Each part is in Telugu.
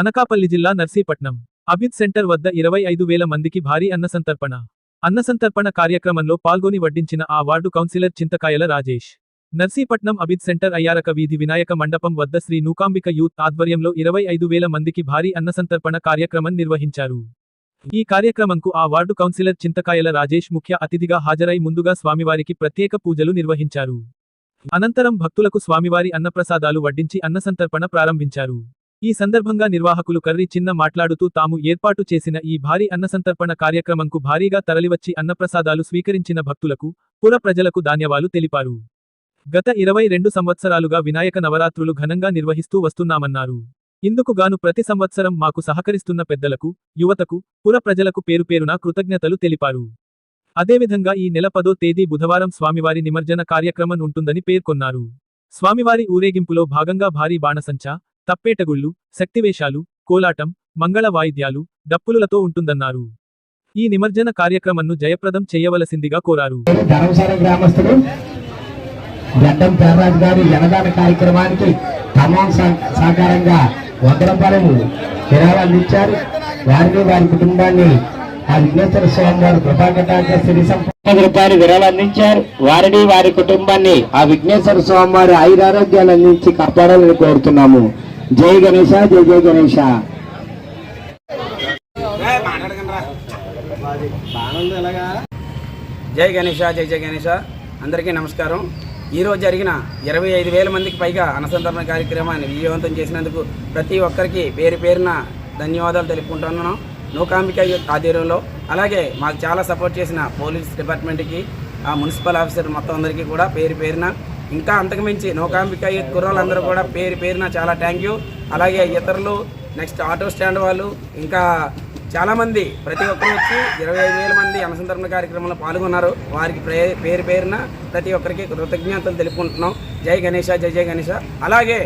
అనకాపల్లి జిల్లా నర్సీపట్నం. అభిత్ సెంటర్ వద్ద ఇరవై ఐదు వేల మందికి భారీ అన్నసంతర్పణ. అన్నసంతర్పణ కార్యక్రమంలో పాల్గొని వడ్డించిన ఆ వార్డు కౌన్సిలర్ చింతకాయల రాజేష్. నర్సీపట్నం అభిత్ సెంటర్ అయ్యారక వీధి వినాయక మండపం వద్ద శ్రీ నూకాంబిక యూత్ ఆధ్వర్యంలో ఇరవై ఐదు వేల మందికి భారీ అన్నసంతర్పణ కార్యక్రమం నిర్వహించారు. ఈ కార్యక్రమంకు ఆ వార్డు కౌన్సిలర్ చింతకాయల రాజేష్ ముఖ్య అతిథిగా హాజరై ముందుగా స్వామివారికి ప్రత్యేక పూజలు నిర్వహించారు. అనంతరం భక్తులకు స్వామివారి అన్నప్రసాదాలు వడ్డించి అన్నసంతర్పణ ప్రారంభించారు. ఈ సందర్భంగా నిర్వాహకులు కర్రీ చిన్న మాట్లాడుతూ తాము ఏర్పాటు చేసిన ఈ భారీ అన్నసంతర్పణ కార్యక్రమంకు భారీగా తరలివచ్చి అన్నప్రసాదాలు స్వీకరించిన భక్తులకు పుర ప్రజలకు ధాన్యవాలు తెలిపారు. గత ఇరవై రెండు సంవత్సరాలుగా వినాయక నవరాత్రులు ఘనంగా నిర్వహిస్తూ వస్తున్నామన్నారు. ఇందుకుగాను ప్రతి సంవత్సరం మాకు సహకరిస్తున్న పెద్దలకు యువతకు పుర ప్రజలకు పేరు పేరున కృతజ్ఞతలు తెలిపారు. అదేవిధంగా ఈ నెల పదో తేదీ బుధవారం స్వామివారి నిమజ్జన కార్యక్రమం ఉంటుందని పేర్కొన్నారు. స్వామివారి ఊరేగింపులో భాగంగా భారీ బాణసంచా తప్పేటగుళ్ళు శక్తివేషాలు కోలాటం మంగళ వాయిద్యాలు డప్పులులతో ఉంటుందన్నారు. ఈ నిమజ్జన కార్యక్రమంను జయప్రదం చేయవలసిందిగా కోరారు. గడ్డం గారి కార్యక్రమానికి తమాం సహ- సహకారంగా వంద రూపాయలు విరాళాలు అందించారు వారిని వారి కుటుంబాన్ని ఆ విఘ్నేశ్వర స్వామి వారు కృపాకటాక శ్రీ సంపద రూపాయలు విరాళాలు అందించారు. వారిని వారి కుటుంబాన్ని ఆ విఘ్నేశ్వర స్వామి వారి ఆయురారోగ్యాలు అందించి కాపాడాలని కోరుతున్నాము. జై గణేష జై జై గణేష. జై గణేష జై జై గణేష. అందరికీ నమస్కారం. ఈరోజు జరిగిన ఇరవై ఐదు వేల మందికి పైగా అనుసంధాన కార్యక్రమాన్ని విజయవంతం చేసినందుకు ప్రతి ఒక్కరికి పేరు పేరున ధన్యవాదాలు తెలుపుకుంటున్నాను. నూకాంబిక ఆధ్వర్యంలో అలాగే మాకు చాలా సపోర్ట్ చేసిన పోలీస్ డిపార్ట్మెంట్కి ఆ మున్సిపల్ ఆఫీసర్ మొత్తం అందరికీ కూడా పేరు పేరున ఇంకా అంతకుమించి నౌకాంబిక యూత్ కుర్రోళ్ళందరూ కూడా పేరు పేరున చాలా థ్యాంక్ యూ అలాగే ఇతరులు నెక్స్ట్ ఆటో స్టాండ్ వాళ్ళు ఇంకా చాలామంది ప్రతి ఒక్కరు వచ్చి ఇరవై ఐదు వేల మంది అన్నసంతరణ కార్యక్రమంలో పాల్గొన్నారు. వారికి పేరు పేరున ప్రతి ఒక్కరికి కృతజ్ఞతలు తెలుపుకుంటున్నాం. జై గణేష జై జై గణేష అలాగే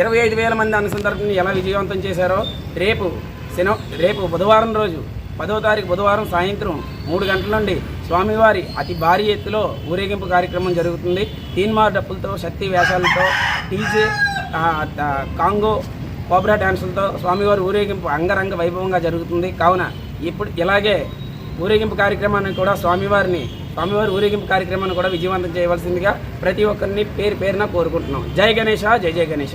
ఇరవై ఐదు వేల మంది అన్నసంతరణని ఎలా విజయవంతం చేశారో రేపు శని రేపు బుధవారం రోజు పదో తారీఖు బుధవారం సాయంత్రం మూడు గంటల నుండి స్వామివారి అతి భారీ ఎత్తులో ఊరేగింపు కార్యక్రమం జరుగుతుంది. తీన్మార్ డప్పులతో శక్తి వేషాలతో టీజే కాంగో కోబ్రా డ్యాన్సులతో స్వామివారి ఊరేగింపు అంగరంగ వైభవంగా జరుగుతుంది. కావున ఇప్పుడు ఇలాగే ఊరేగింపు కార్యక్రమాన్ని కూడా స్వామివారిని స్వామివారి ఊరేగింపు కార్యక్రమాన్ని కూడా విజయవంతం చేయవలసిందిగా ప్రతి ఒక్కరిని పేరు పేరున కోరుకుంటున్నాం. జై గణేష జై జై గణేష.